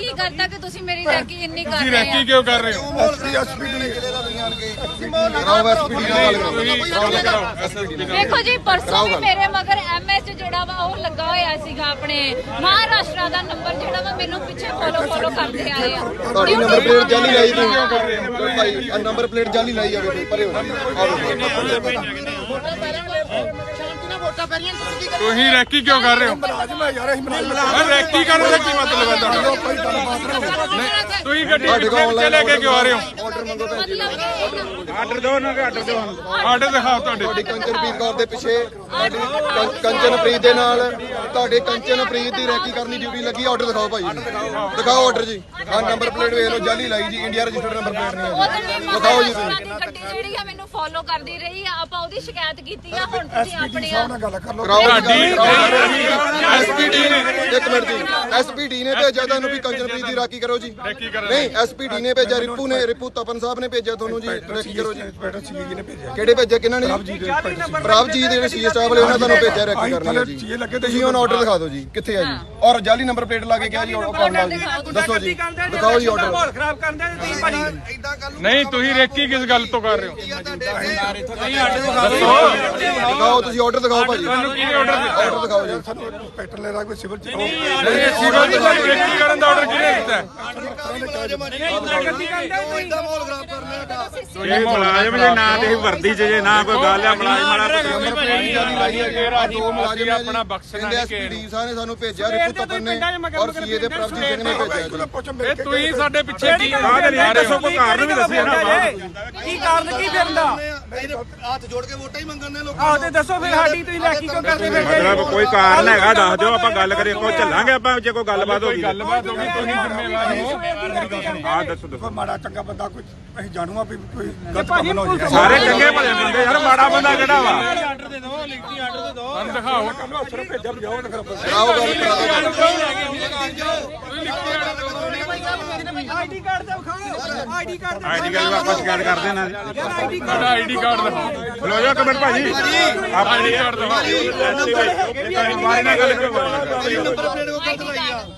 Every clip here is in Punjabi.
ਕੀ ਕਰਤਾ ਕਿ ਤੁਸੀਂ ਮੇਰੀ ਰੈਕੀ ਇੰਨੀ ਕਰ ਤੁਸੀਂ ਰਹੇ ਰੈਕੀ ਕਿਉਂ ਕਰ ਰਹੇ ਹੋ? ਐਸਪੀ ਐਸਪੀ ਨੇ ਕਿਹਦੇ ਦਾ। ਆਣ ਕੇ ਕਰਾਓ ਐਸਪੀ ਨਾਲ ਗੱਲ ਨਾਲ। ਵੇਖੋ ਜੀ ਪਰਸੋਂ ਵੀ ਮੇਰੇ ਮਗਰ ਐਮਐਚ ਜਿਹੜਾ ਵਾ ਉਹ ਲੱਗਾ ਹੋਇਆ ਸੀਗਾ ਆਪਣੇ ਮਹਾਰਾਸ਼ਟਰ ਦਾ ਨੰਬਰ ਜਿਹੜਾ ਵਾ ਮੈਨੂੰ ਪਿੱਛੇ ਫੋਲੋ ਫੋਲੋ ਕਰਦੇ ਆਏ ਆ। ਤੁਹਾਡੀ ਨੰਬਰ ਪਲੇਟ ਜਾਲੀ ਲਾਈ ਤੁਸੀਂ। ਭਾਈ ਆ ਨੰਬਰ ਪਲੇਟ ਜਾਲੀ ਲਾਈ ਆ ਵੇਖੋ ਪਰੇ ਹੋ ਤੁਸੀਂ ਰੈਕੀ ਕਿਉਂ ਕਰ ਰਹੇ ਹੋ? ਮੈਂ ਰੈਕੀ ਕਰਨ ਦਾ ਕੀ ਮਤਲਬ ਹੈ ਤੁਹਾਡਾ? ਤੁਸੀਂ ਗੱਡੀ ਪਿੱਛੇ ਲੈ ਕੇ ਕਿਉਂ ਆ ਰਹੇ ਹੋ? ਆਰਡਰ ਮੰਗੋ ਭੈਣ ਜੀ ਮਤਲਬ ਆਰਡਰ ਦਿਓ ਨਾ ਆਰਡਰ ਦਿਓ ਆਰਡਰ ਦਿਖਾਓ ਤੁਹਾਡੇ। ਤੁਹਾਡੀ ਕੰਚਨਪ੍ਰੀਤ ਕੌਰ ਦੇ ਪਿੱਛੇ ਕੰਚਨਪ੍ਰੀਤ ਦੇ ਨਾਲ ਤੁਹਾਡੇ ਕੰਚਨਪ੍ਰੀਤ ਦੀ ਰੈਕੀ ਕਰਨੀ ਡਿਊਟੀ ਲੱਗੀ ਆਰਡਰ ਦਿਖਾਓ ਭਾਈ ਜੀ। ਦਿਖਾਓ ਆਰਡਰ ਜੀ। ਆ ਨੰਬਰ ਪਲੇਟ ਵੇਖ ਲਓ ਜਾਲੀ ਲਾਈ ਜੀ ਇੰਡੀਆ ਰਜਿਸਟਰਡ ਨੰਬਰ ਪਲੇਟ ਨਹੀਂ ਹੈ ਜੀ। ਦਿਖਾਓ ਜੀ ਤੁਸੀਂ। ਗੱਡੀ ਜਿਹੜੀ ਆ ਮੈਨੂੰ ਫੋਲੋ ਕਰਦੀ ਰਹੀ ਆ ਆਪਾਂ ਉਹਦੀ ਸ਼ਿਕਾਇਤ ਕੀਤੀ ਆ ਹੁਣ ਤੁਸੀਂ ਆਪਣੀ ਆ ਕਰਾਓ ਐਸਪੀਡੀ ਨੇ ਇੱਕ ਮਿੰਟ ਜੀ। ਐਸਪੀਡੀ ਨੇ ਭੇਜਿਆ ਤੁਹਾਨੂੰ ਵੀ ਕੰਚਨਪ੍ਰੀਤ ਦੀ ਰਾਖੀ ਕਰੋ ਜੀ। ਨਹੀਂ ਐਸਪੀਡੀ ਨੇ ਭੇਜਿਆ ਰਿਪੂ ਨੇ ਰਿਪੂ ਤਪਨ ਸਾਹਿਬ ਨੇ ਭੇਜਿਆ ਤੁਹਾਨੂੰ ਜੀ ਰਾਖੀ ਕਰੋ ਜੀ। ਕਿਹੜੇ ਭੇਜਿਆ ਕਿਹਨਾਂ ਨੇ? ਪ੍ਰਭਜੀਤ ਜਿਹੜੇ ਸੀ ਸਟਾਫ ਵਾਲੇ ਉਹਨਾਂ ਤੁਹਾਨੂੰ ਭੇਜਿਆ ਰਾਖੀ ਕਰਨ ਲਈ ਜੀ ਤੁਸੀਂ ਹੁਣ ਆਰਡਰ ਦਿਖਾ ਦਿਓ ਜੀ ਕਿੱਥੇ ਆ ਜੀ? ਔਰ ਜਾਲੀ ਨੰਬਰ ਪਲੇਟ ਲਾ ਕੇ ਕਿਹਾ ਜੀ ਆਰਡਰ ਨਾਲ ਜੀ ਦੱਸੋ ਜੀ ਦਿਖਾਓ ਜੀ ਆਰਡਰ ਮਾਹੌਲ ਖਰਾਬ ਕਰਦੇ ਤੇ ਤੁਸੀਂ ਭਾਜੀ। ਨਹੀਂ ਤੁਸੀਂ ਰੈਕੀ ਕਿਸ ਗੱਲ ਤੋਂ ਕਰ ਰਹੇ ਹੋ? ਦਿਖਾਓ ਤੁਸੀਂ ਆਰਡਰ ਦਿਖਾਓ ਭਾਜੀ। ਤੁਹਾਨੂੰ ਕਿਹਨੇ ਆਰਡਰ ਦਿੱਤਾ? ਆਰਡਰ ਦਿਖਾਓ ਜੀ। ਸਿਵਲ ਦੀ ਰੈਕੀ ਕਰਨ ਦਾ ਆਰਡਰ ਕਿਹਨੇ ਦਿੱਤਾ? ਇਹ ਮੁਲਾਜ਼ਮ ਜੇ ਨਾ ਤੇ ਵਰਦੀ ਚ ਜੇ ਨਾ ਕੋਈ ਗੱਲ ਆ ਮੁਲਾਜ਼ਮ ਦੋ ਮੁਲਾਜ਼ਮ ਆਪਣਾ ਬਖਸ਼ਣਾ ਐਸਪੀਡੀ ਸਾਹਿਬ ਨੇ ਸਾਨੂੰ ਭੇਜਿਆ ਰਿਪੂ ਤਪਨ ਨੇ ਔਰ ਸੀਏ ਦੇ ਪ੍ਰਭਜੀਤ ਸਿੰਘ ਨੇ ਭੇਜਿਆ ਇਹ ਤੁਸੀਂ ਸਾਡੇ ਪਿੱਛੇ ਕੀ ਆਹ ਤੇ ਨਹੀਂ ਦੱਸੋ ਕੋਈ ਕਾਰਨ ਵੀ ਦੱਸਿਆ ਨਾ। ਕੀ ਕਾਰਨ ਕੀ ਫਿਰਦਾ ਹੱਥ ਜੋੜ ਕੇ ਵੋਟਾਂ ਹੀ ਮੰਗਣ ਨੇ ਆਹ ਤੇ। ਦੱਸੋ ਫਿਰ ਸਾਡੀ ਤੁਸੀਂ ਲੈਕੀ ਕਿਉਂ ਕਰਦੇ ਫਿਰਦੇ ਮਤਲਬ ਕੋਈ ਕਾਰਨ ਹੈਗਾ ਦੱਸ ਦਿਓ ਆਪਾਂ ਗੱਲ ਕਰੀਏ ਕੋਈ ਚੱਲਾਂਗੇ ਆਪਾਂ ਜੇ ਕੋਈ ਗੱਲਬਾਤ ਹੋ ਗਈ ਗੱਲਬਾਤ ਹੋ ਗਈ ਤੁਸੀਂ ਜ਼ਿੰਮੇਵਾਰ ਹੋ। ਹਾਂ ਦੱਸੋ ਦੱਸੋ। ਮਾੜਾ ਚੰਗਾ ਬੰਦਾ ਕੋਈ ਅਸੀਂ ਜਾਣੂਗਾ ਵੀ ਕੋਈ ਗਲਤ ਕੰਮ ਨਾ ਹੋ ਜਾਏ ਸਾਰੇ ਚੰਗੇ ਭਲੇ ਬੰਦੇ ਯਾਰ ਮਾੜਾ ਬੰਦਾ ਕਿਹੜਾ ਵਾ? ਸਾਨੂੰ ਦਿਖਾਓ ਕਰਾਓ ਗੱਲ ਆਈਡੀ ਕਾਰਡ ਤੇ ਵਿਖਾਓ ਆਈਡੀ ਕਾਰਡ ਆਈਡੀ ਕਾਰਡ ਆਪਾਂ ਸ਼ਿਕਾਇਤ ਕਰ ਦੇਣਾ ਆਈਡੀ ਸਾਡਾ ਆਈਡੀ ਕਾਰਡ ਦਿਖਾਓ ਖਲੋ ਜਾ ਕਮੈਂਟ ਭਾਜੀ ਆਪਾਂ ਆਈਡੀ ਕਾਰਡ ਦਿਖਾਓ ਬਾਰੇ ਨਾਲ ਗੱਲ ਕਰੋ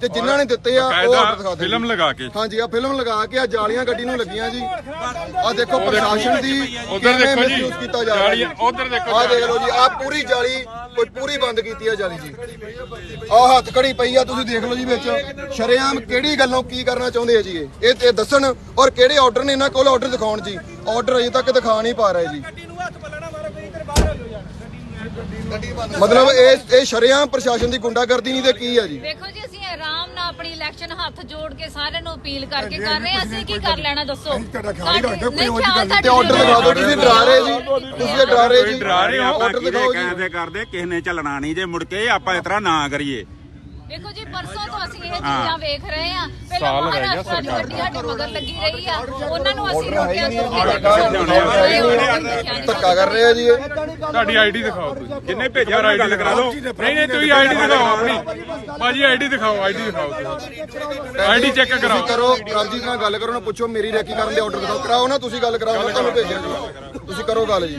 ਤੇ ਜਿਨ੍ਹਾਂ ਨੇ ਦਿੱਤੇ ਆ ਉਹ ਆਰਡਰ ਦਿਖਾ ਦਿਓ ਫਿਲਮ। ਲਗਾ ਕੇ। ਹਾਂਜੀ ਆ ਫਿਲਮ ਲਗਾ ਕੇ ਆ ਜਾਲੀਆਂ ਗੱਡੀ ਨੂੰ ਲੱਗੀਆਂ ਜੀ। ਆ ਦੇਖੋ ਪ੍ਰਸ਼ਾਸਨ ਦੀ ਉਧਰ ਦੇਖੋ ਜੀ ਕੀਤਾ ਜਾ ਰਿਹਾ ਉਧਰ ਦੇਖੋ ਆ ਦੇਖ ਲਓ ਜੀ ਆ ਪੂਰੀ ਜਾਲੀ ਕੋਈ ਪੂਰੀ ਬੰਦ ਕੀਤੀ ਆ ਜਾਲੀ ਜੀ। ਆ ਹੱਥ ਕੜੀ ਪਈ ਆ ਤੁਸੀਂ ਦੇਖ ਲਓ ਜੀ ਵਿੱਚ। ਸ਼ਰੇਆਮ ਕਿਹੜੀ ਗੱਲੋਂ ਕੀ ਕਰਨਾ ਚਾਹੁੰਦੇ ਆ ਜੀ ਇਹ? ਇਹ ਦੱਸਣ ਔਰ ਕਿਹੜੇ ਆਰਡਰ ਨੇ ਇਹਨਾਂ ਕੋਲ ਆਰਡਰ ਦਿਖਾਉਣ ਜੀ? ਆਰਡਰ ਅਜੇ ਤੱਕ ਦਿਖਾ ਨਹੀਂ ਪਾ ਰਹੇ ਜੀ। ਗੱਡੀ ਨੂੰ ਹੱਥ ਪੱਲਣਾ ਮਾਰੋ ਕੋਈ ਇੱਧਰ ਬਾਹਰ ਹੋ ਜਾਓ ਯਾਰ ਮਤਲਬ ਇਹ ਇਹ ਸ਼ਰੇਆਮ ਪ੍ਰਸ਼ਾਸਨ ਦੀ ਗੁੰਡਾਗਰਦੀ ਨਹੀਂ ਤੇ ਕੀ ਆ ਜੀ? ਵੇਖੋ ਜੀ ਅਸੀਂ ਆਰਾਮ ਨਾਲ ਆਪਣੀ ਇਲੈਕਸ਼ਨ ਹੱਥ ਜੋੜ ਕੇ ਸਾਰਿਆਂ ਨੂੰ ਅਪੀਲ ਕਰਕੇ ਕਰ ਰਹੇ ਹਾਂ ਅਸੀਂ ਕੀ ਕਰ ਲੈਣਾ ਦੱਸੋ? ਤੁਹਾਡਾ ਖਿਆਲ ਹੀ ਰੱਖਦੇ, ਕੋਈ ਉਹ ਜਿਹੀ ਗੱਲ। ਨਹੀਂ ਤੇ ਆਰਡਰ ਦਿਖਾ ਦਿਓ ਤੁਸੀਂ ਡਰਾ ਰਹੇ ਜੀ। ਤੁਸੀਂ ਡਰਾ ਰਹੇ ਜੀ। ਡਰਾ ਰਹੇ ਹੋ ਆਰਡਰ ਦਿਖਾਓ ਜੀ। ਕਹਿੰਦੇ ਕਰਦੇ ਕਿਸੇ ਨੇ ਚੱਲਣਾ ਨਹੀਂ ਜੇ ਮੁੜ ਕੇ ਆਪਾਂ ਇਸ ਤਰ੍ਹਾਂ ਨਾ ਕਰੀਏ। ਵੇਖੋ ਜੀ ਪਰਸੋਂ ਤੋਂ ਅਸੀਂ ਇਹ ਚੀਜ਼ਾਂ ਵੇਖ ਰਹੇ ਆ ਪਹਿਲਾਂ ਮਹਾਰਾਸ਼ਟਰ ਦੀ ਗੱਡੀ ਸਾਡੇ ਮਗਰ ਲੱਗੀ ਰਹੀ ਆ। ਉਹਨਾਂ ਨੂੰ ਅਸੀਂ ਰੋਕਿਆ ਤੋਂ ਧੱਕਾ ਕਰ ਰਹੇ ਆ ਜੀ ਇਹ। ਤੁਹਾਡੀ ਆਈਡੀ ਦਿਖਾਓ ਤੁਸੀਂ। ਜਿੰਨੇ ਭੇਜਿਆ ਗੱਲ ਕਰਾ ਦਿਓ ਨਹੀਂ ਨਹੀਂ ਤੁਸੀਂ ਆਈਡੀ ਦਿਖਾਓ ਆਪਣੀ। ਭਾਜੀ ਆਈਡੀ ਦਿਖਾਓ ਆਈਡੀ ਦਿਖਾਓ ਆਈਡੀ ਚੈੱਕ ਤੁਸੀਂ ਕਰਾਓ। ਕਰੋ। ਪ੍ਰਭਜੀਤ ਨਾਲ ਗੱਲ ਕਰੋ ਨਾ ਪੁੱਛੋ ਮੇਰੀ ਰੈਕੀ ਕਰਨ ਦੇ ਆਰਡਰ ਦਿਖਾਓ। ਕਰਾਓ ਨਾ ਤੁਸੀਂ ਗੱਲ ਕਰਾਓ। ਮੈਂ ਤੁਹਾਨੂੰ ਭੇਜਿਆ ਜੀ ਤੁਸੀਂ ਕਰੋ ਗੱਲ ਜੀ।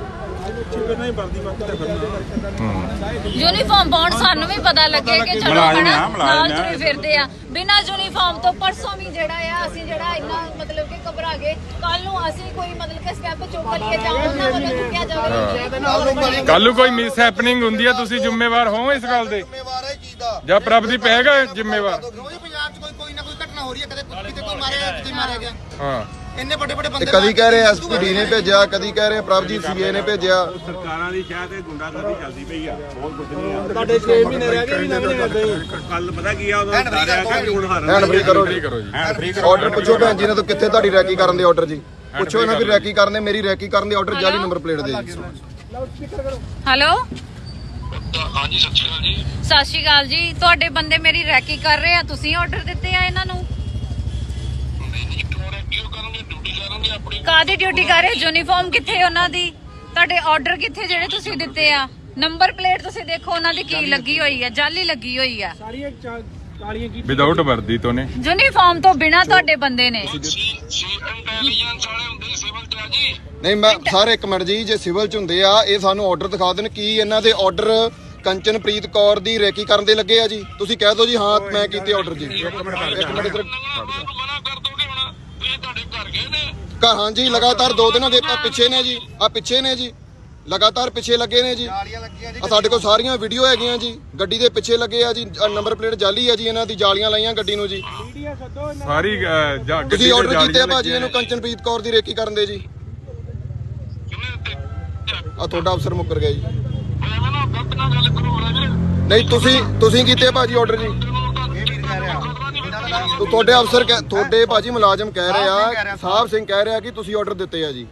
ਯੂਨੀਫਾਰਮ ਪਾਉਣ ਸਾਨੂੰ ਵੀ ਪਤਾ ਲੱਗੇ ਕਿ ਚਲੋ ਹਨਾ ਆ, ਨਾਲ ਆ। ਤੁਰੇ ਫਿਰਦੇ ਆ। ਬਿਨਾਂ ਯੂਨੀਫਾਰਮ ਤੋਂ ਪਰਸੋਂ ਵੀ ਜਿਹੜਾ ਆ ਅਸੀਂ ਜਿਹੜਾ ਇੰਨਾ ਮਤਲਬ ਕਿ ਘਬਰਾ ਗਏ। ਕੱਲ ਨੂੰ ਅਸੀਂ ਕੋਈ ਮਤਲਬ ਕਿ ਸਟੈਪ ਚੁੱਕ ਲਈਏ ਜਾਂ ਉਹਨਾਂ ਵੱਲੋਂ ਚੁੱਕਿਆ ਜਾਵੇ ਕੱਲ ਨੂੰ ਕੋਈ ਮਿਸ ਹੈਪਨਿੰਗ ਹੁੰਦੀ ਹੈ ਤੁਸੀਂ ਜ਼ਿੰਮੇਵਾਰ ਹੋ ਇਸ ਗੱਲ ਦੇ? ਜ਼ਿੰਮੇਵਾਰ ਹੈ ਚੀਜ਼ ਦਾ। ਜਾਂ ਹੈਗਾ ਜ਼ਿੰਮੇਵਾਰ? ਰੋਜ਼ ਪੰਜਾਬ 'ਚ ਕੋਈ ਕੋਈ ਨਾ ਕੋਈ ਘਟਨਾ ਹੋ ਰਹੀ ਹੈ ਕਦੇ ਕਿਤੇ ਕੋਈ ਮਾਰਿਆ ਕਿਤੇ ਮਾਰਿਆ ਗਿਆ। ਹਾਂ। ਇੰਨੇ ਵੱਡੇ ਵੱਡੇ ਤੇ ਬੰਦੇ ਕਦੀ ਕਹਿ ਰਹੇ ਐਸਪੀਡੀ ਨੇ ਭੇਜਿਆ ਕਦੀ ਕਹਿ ਰਹੇ ਪ੍ਰਭਜੀਤ ਸੀਏ ਨੇ ਭੇਜਿਆ। ਸਰਕਾਰਾਂ ਦੀ ਸ਼ਾਇਦ ਇਹ ਗੁੰਡਾਗਰਦੀ ਚੱਲਦੀ ਪਈ ਆ ਬਹੁਤ ਕੁਝ ਨਹੀਂ ਆ। ਤੁਹਾਡੇ 6 ਮਹੀਨੇ ਰਹਿ ਗਏ ਵੀ ਨਵੇਂ ਕਰਦੇ ਕੱਲ ਪਤਾ ਕੀ ਆ ਕਿ ਹੁਣ ਹਾਰਨ ਹੈਂਡ ਫ੍ਰੀ ਕਰੋ ਜੀ। ਕਰੋ ਜੀ। ਹੈਂਡ ਫ੍ਰੀ ਆਰਡਰ ਪੁੱਛੋ ਭੈਣ ਜੀ ਨੇ ਤਾਂ ਕਿੱਥੇ ਤੁਹਾਡੀ ਰੈਕੀ ਕਰਨ ਦੇ ਆਰਡਰ ਜੀ? ਪੁੱਛੋ ਇਹਨਾਂ ਵੀ ਰੈਕੀ ਕਰਨ ਦੇ ਮੇਰੀ ਰੈਕੀ ਕਰਨ ਦੇ ਆਰਡਰ ਜਾਲੀ ਨੰਬਰ ਪਲੇਟ ਦੇ ਜੀ। ਹੈਲੋ? ਹਾਂਜੀ ਸਤਿ ਸ਼੍ਰੀ ਅਕਾਲ ਜੀ। ਸਤਿ ਸ਼੍ਰੀ ਅਕਾਲ ਜੀ। ਤੁਹਾਡੇ ਬੰਦੇ ਮੇਰੀ ਰੈਕੀ ਕਰ ਰਹੇ ਆ ਤੁਸੀਂ ਆਰਡਰ ਦਿੱਤੇ ਆ ਇਹਨਾਂ ਨੂੰ? ਕਾਦੀ ਡਿਊਟੀ ਕਰ ਰਹੇ ਯੂਨੀਫਾਰਮ ਕਿੱਥੇ ਉਹਨਾਂ ਦੀ ਤੁਹਾਡੇ ਆਰਡਰ ਕਿੱਥੇ ਜਿਹੜੇ ਤੁਸੀਂ ਦਿੱਤੇ ਆ ਨੰਬਰ ਪਲੇਟ ਤੁਸੀਂ ਦੇਖੋ ਉਹਨਾਂ ਦੀ ਕੀ ਲੱਗੀ ਹੋਈ ਆ ਜਾਲੀ ਲੱਗੀ ਹੋਈ ਆ ਸਾਰੀਆਂ ਚਾ- ਕਾਲੀਆਂ ਕੀ ਵਿਦਆਊਟ ਵਰਦੀ ਤੋਂ ਨੇ ਯੂਨੀਫਾਰਮ ਤੋਂ ਬਿਨਾ ਤੁਹਾਡੇ ਬੰਦੇ ਨੇ ਨਹੀਂ ਮੈਂ ਸਾਰੇ ਇੱਕ ਮਿੰਟ ਜੀ ਜੇ ਸਿਵਲ ਚ ਹੁੰਦੇ ਆ ਇਹ ਸਾਨੂੰ ਆਰਡਰ ਦਿਖਾ ਦੇਣ ਕੀ ਇਹਨਾਂ ਦੇ ਆਰਡਰ ਕੰਚਨਪ੍ਰੀਤ ਕੌਰ ਦੀ ਰੈਕੀ ਕਰਨ ਦੇ ਲੱਗੇ ਆ ਜੀ ਤੁਸੀਂ ਕਹਿ ਦਿਓ ਜੀ ਹਾਂ ਮੈਂ ਕੀਤੇ ਆਰਡਰ ਜੀ ਇੱਕ ਮਿੰਟ ਇੱਧਰ ਘਰ ਹਾਂ ਜੀ ਲਗਾਤਾਰ ਦੋ ਦਿਨਾਂ ਦੇ ਪਿੱਛੇ ਨੇ ਜੀ ਆ ਪਿੱਛੇ ਨੇ ਜੀ ਲਗਾਤਾਰ ਪਿੱਛੇ ਲੱਗੇ ਨੇ ਜੀ। ਆ ਸਾਡੇ ਕੋਲ ਸਾਰੀਆਂ ਵੀਡੀਓ ਹੈਗੀਆਂ ਜੀ ਗੱਡੀ ਦੇ ਪਿੱਛੇ ਲੱਗੇ ਆ ਜੀ ਨੰਬਰ ਪਲੇਟ ਜਾਲੀ ਆ ਜੀ ਇਹਨਾਂ ਦੀ ਜਾਲੀਆਂ ਲਾਈਆਂ ਗੱਡੀ ਨੂੰ ਜੀ। ਸਾਰੀ ਅਹ, ਜਾ- ਗੱਡੀ ਤੁਸੀਂ ਆਰਡਰ ਕੀਤੇ ਆ ਜਾਲੀਆਂ ਭਾਜੀ ਇਹਨੂੰ ਕੰਚਨਪ੍ਰੀਤ ਕੌਰ ਦੀ ਰੇਕੀ ਕਰਨ ਦੇ ਜੀ। ਆ ਤੁਹਾਡਾ ਅਫਸਰ ਮੁੱਕਰ ਗਿਆ ਜੀ। ਨਹੀਂ ਤੁਸੀਂ ਤੁਸੀਂ ਕੀਤੇ ਆ ਭਾਜੀ ਆਰਡਰ ਜੀ। ਤੁਹਾਡੇ ਅਫਸਰ ਕਹਿ- ਤੁਹਾਡੇ ਭਾਜੀ ਮੁਲਾਜ਼ਮ ਕਹਿ ਰਹੇ ਆ ਸਾਹਿਬ ਸਿੰਘ ਕਹਿ ਰਿਹਾ ਕਿ ਤੁਸੀਂ ਆਰਡਰ ਦਿੱਤੇ ਆ ਜੀ।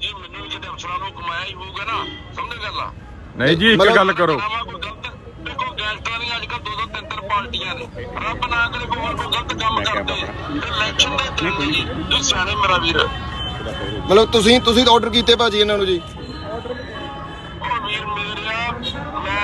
ਜੀ ਮੈਨੂੰ ਵੀ ਕਿਤੇ ਅਫਸਰਾਂ ਨੂੰ ਕਮਾਇਆ ਹੀ ਹੋਊਗਾ ਨਾ ਸਮਝ ਗੱਲ ਆ? ਨਹੀਂ ਜੀ ਇੱਕ ਗੱਲ ਕਰੋ। ਨਾ ਕੋਈ ਗਲਤ ਦੇਖੋ ਗੈਂਗਸਟਰਾਂ ਦੀਆਂ ਅੱਜ ਕੱਲ੍ਹ ਦੋ ਦੋ ਤਿੰਨ ਤਿੰਨ ਪਾਰਟੀਆਂ ਨੇ। ਰੱਬ ਨਾ ਕਰੇ ਕੋਈ ਹੋਰ ਕੋਈ ਗਲਤ ਕੰਮ ਕਰਦੇ। ਇਲੈਕਸ਼ਨ ਦੇ ਦਿਨ ਜੀ ਜੋ ਸਿਆਣੇ ਮੇਰਾ ਵੀਰ। ਉਹ ਮਤਲਬ ਤੁਸੀਂ ਤੁਸੀਂ ਆਰਡਰ ਕੀਤੇ ਭਾਜੀ ਇਹਨਾਂ ਨੂੰ ਜੀ।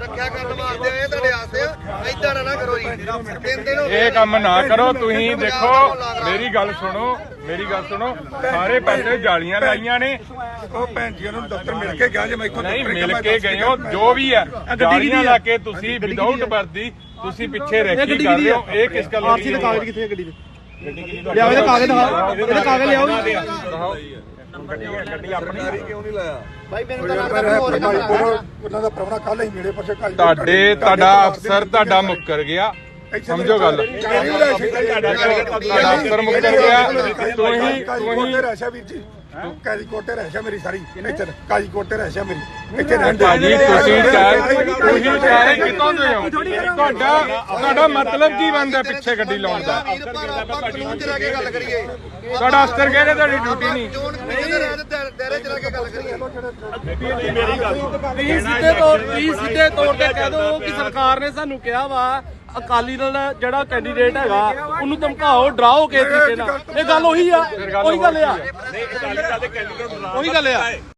ਰੱਖਿਆ ਕਰਨ ਵਾਸਤੇ ਆਏ ਤੁਹਾਡੇ ਆਸਤੇ ਐਦਾਂ ਨਾ ਕਰੋ ਜੀ। ਤਿੰਨ ਦਿਨ ਹੋ ਇਹ ਕੰਮ ਨਾ ਕਰੋ ਤੁਸੀਂ ਦੇਖੋ ਮੇਰੀ ਗੱਲ ਸੁਣੋ ਮੇਰੀ ਗੱਲ ਸੁਣੋ ਸਾਰੇ ਪਾਸੇ ਜਾਲੀਆਂ ਲਾਈਆਂ ਨੇ। ਉਹ ਭੈਣ ਜੀ ਨੂੰ ਦਫ਼ਤਰ ਮਿਲ ਕੇ ਗਿਆ ਜੇ ਮੈਂ ਇੱਥੋਂ ਨਹੀਂ ਦਫ਼ਤਰ ਮਿਲ ਕੇ ਗਏ ਹੋ ਜੋ ਵੀ ਹੈ ਜਾਲੀਆਂ ਲਾ ਕੇ ਤੁਸੀਂ ਵਿਦਆਊਟ ਵਰਦੀ ਤੁਸੀਂ ਪਿੱਛੇ ਰੈਕੀ ਕਰ ਰਹੇ ਹੋ? ਇਹ ਕਿਸ ਗੱਲ ਆਰਸੀ ਦੇ ਕਾਗਜ਼ ਕਿੱਥੇ ਗੱਡੀ ਦੇ? ਲਿਆਓ ਇਹਦੇ ਕਾਗਜ਼ ਦਿਖਾਓ ਇਹਦੇ ਕਾਗਜ਼ ਲਿਆਓ। ਜੀ ਉਹਨਾਂ ਦਾ ਪ੍ਰਵਣਾ ਕੱਲ ਹੀ ਮੇਰੇ ਪਾਸੇ ਕੱਲ ਤੁਹਾਡੇ ਤੁਹਾਡਾ ਅਫਸਰ ਤੁਹਾਡਾ ਮੁੱਕਰ ਗਿਆ। ਸਮਝੋ ਗੱਲ। ਤੁਹਾਡਾ ਅਫਸਰ ਮੁੱਕਰ ਗਿਆ। ਤੁਸੀਂ ਤੁਸੀਂ ਰਹਿਸ਼ਾ ਵੀਰ ਜੀ। ਕਾਜੀ ਕੋਟੇ ਰਹਿਸ਼ਾ ਮੇਰੀ ਸਾਰੀ। ਇੱਥੇ ਕਾਜੀ ਕੋਟੇ ਰਹਿਸ਼ਾ ਮੇਰੀ। ਇੱਥੇ ਰਹਿਣ ਦੇ ਭਾਜੀ ਤੁਸੀਂ ਚਾਹ ਤੁਸੀਂ ਚਾਹ ਕਿਤੋਂ ਦੇ ਹੋ? ਤੁਹਾਡਾ ਤੁਹਾਡਾ ਮਤਲਬ ਕੀ ਬਣਦਾ ਪਿੱਛੇ ਗੱਡੀ ਲਾਉਣ ਦਾ? ਤੁਹਾਡਾ ਅਫਸਰ ਕਹਿੰਦੇ ਤੁਹਾਡੀ ਡਿਊਟੀ ਨਹੀਂ। ਜੋਨ ਕਮੇਟੀ ਦੇ ਰਹਿ ਤੇ ਦਾਇਰੇ ਚ ਰਹਿ ਕੇ ਗੱਲ ਕਰੀਏ। ਤੁਸੀਂ ਸਿੱਧੇ ਤੌਰ ਤੁਸੀਂ ਸਿੱਧੇ ਤੌਰ ਤੇ ਕਹਿ ਦਿਓ ਕਿ ਸਰਕਾਰ ਨੇ ਸਾਨੂੰ ਕਿਹਾ ਵਾ ਅਕਾਲੀ ਦਲ ਦਾ ਜਿਹੜਾ ਕੈਂਡੀਡੇਟ ਹੈਗਾ ਉਹਨੂੰ ਧਮਕਾਓ ਡਰਾਓ ਕਿਸੇ ਤਰੀਕੇ ਨਾਲ। ਇਹ ਗੱਲ ਉਹੀ ਆ ਉਹੀ ਗੱਲ ਆ। ਉਹੀ ਗੱਲ ਆ।